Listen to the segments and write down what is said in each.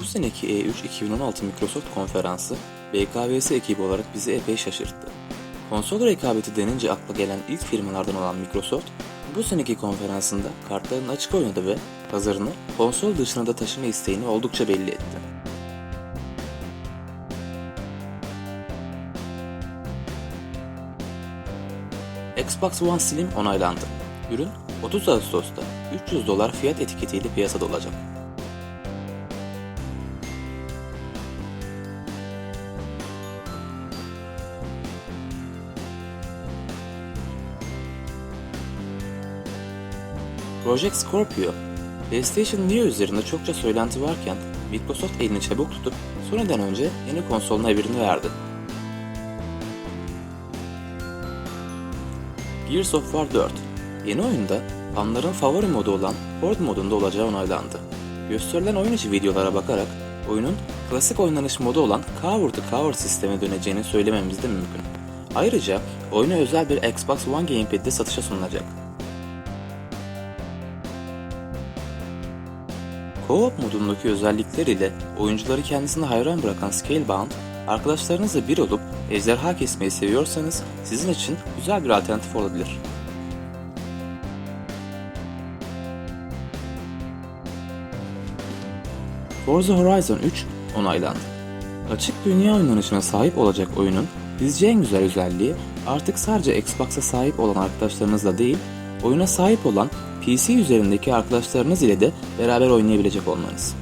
Bu seneki E3 2016 Microsoft konferansı BKVS ekibi olarak bizi epey şaşırttı. Konsol rekabeti denince akla gelen ilk firmalardan olan Microsoft, bu seneki konferansında kartlarını açık oynadı ve pazarını konsol dışına da taşıma isteğini oldukça belli etti. Xbox One Slim onaylandı. Ürün 30 Ağustos'ta 300 dolar fiyat etiketiyle piyasada olacak. Project Scorpio, PlayStation Neo üzerinde çokça söylenti varken Microsoft elini çabuk tutup sonradan önce yeni konsoluna evrini verdi. Gears of War 4 Yeni oyunda fanların favori modu olan Horde modunda olacağı onaylandı. Gösterilen oyun içi videolara bakarak oyunun klasik oynanış modu olan Cover to Cover sisteme döneceğini söylememiz de mümkün. Ayrıca oyuna özel bir Xbox One Gamepad de satışa sunulacak. Co-op modundaki özellikler ile oyuncuları kendisine hayran bırakan Scalebound, arkadaşlarınızla bir olup ejderha kesmeyi seviyorsanız sizin için güzel bir alternatif olabilir. Forza Horizon 3 onaylandı. Açık dünya oynanışına sahip olacak oyunun bizce en güzel özelliği artık sadece Xbox'a sahip olan arkadaşlarınızla değil, oyuna sahip olan PC üzerindeki arkadaşlarınız ile de beraber oynayabilecek olmanız.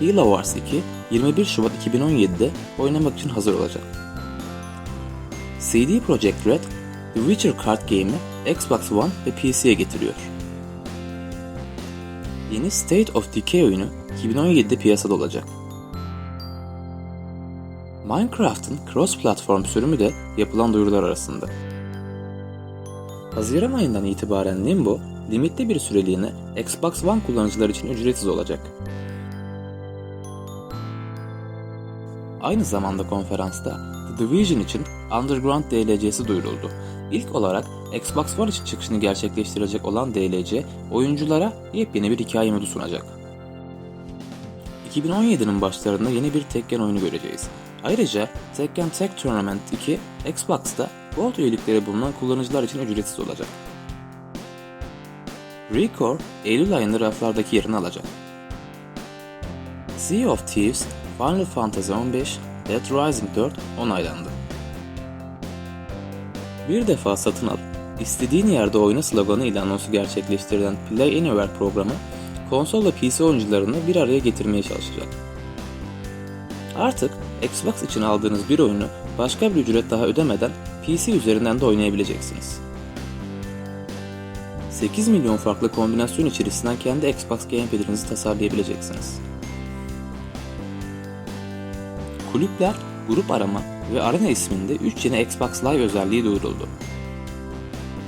Halo Wars 2 21 Şubat 2017'de oynamak için hazır olacak. CD Projekt Red, The Witcher Card Game'i Xbox One ve PC'ye getiriyor. Yeni State of Decay oyunu 2017'de piyasada olacak. Minecraft'ın cross-platform sürümü de yapılan duyurular arasında. Haziran ayından itibaren Limbo, limitli bir süreliğine Xbox One kullanıcılar için ücretsiz olacak. Aynı zamanda konferansta The Division için Underground DLC'si duyuruldu. İlk olarak Xbox One için çıkışını gerçekleştirecek olan DLC, oyunculara yepyeni bir hikaye modu sunacak. 2017'nin başlarında yeni bir Tekken oyunu göreceğiz. Ayrıca Tekken Tag Tournament 2 Xbox'ta Gold üyelikleri bulunan kullanıcılar için ücretsiz olacak. Recore, Eylül ayında raflardaki yerini alacak. Sea of Thieves, Final Fantasy 15, Dead Rising 4 onaylandı. Bir defa satın al, istediğin yerde oyna sloganı ile anonsu gerçekleştirilen Play Anywhere programı, konsol ve PC oyuncularını bir araya getirmeye çalışacak. Artık Xbox için aldığınız bir oyunu başka bir ücret daha ödemeden PC üzerinden de oynayabileceksiniz. 8 milyon farklı kombinasyon içerisinden kendi Xbox Gamepad'inizi tasarlayabileceksiniz. Kulüpler, grup arama ve arena isminde 3 yeni Xbox Live özelliği duyuruldu.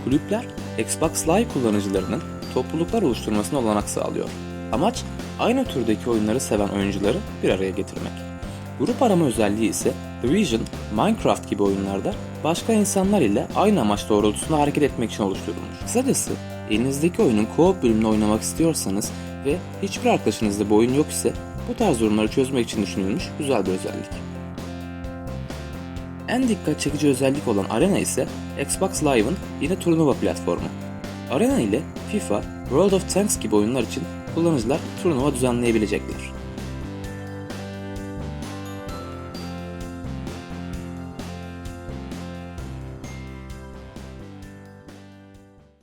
Kulüpler, Xbox Live kullanıcılarının topluluklar oluşturmasına olanak sağlıyor. Amaç, aynı türdeki oyunları seven oyuncuları bir araya getirmek. Grup arama özelliği ise Division, Minecraft gibi oyunlarda başka insanlar ile aynı amaç doğrultusunda hareket etmek için oluşturulmuş. Kısacası elinizdeki oyunun co-op bölümünü oynamak istiyorsanız ve hiçbir arkadaşınızda bu oyun yok ise bu tarz durumları çözmek için düşünülmüş güzel bir özellik. En dikkat çekici özellik olan Arena ise Xbox Live'ın yeni turnuva platformu. Arena ile FIFA, World of Tanks gibi oyunlar için kullanıcılar turnuva düzenleyebilecekler.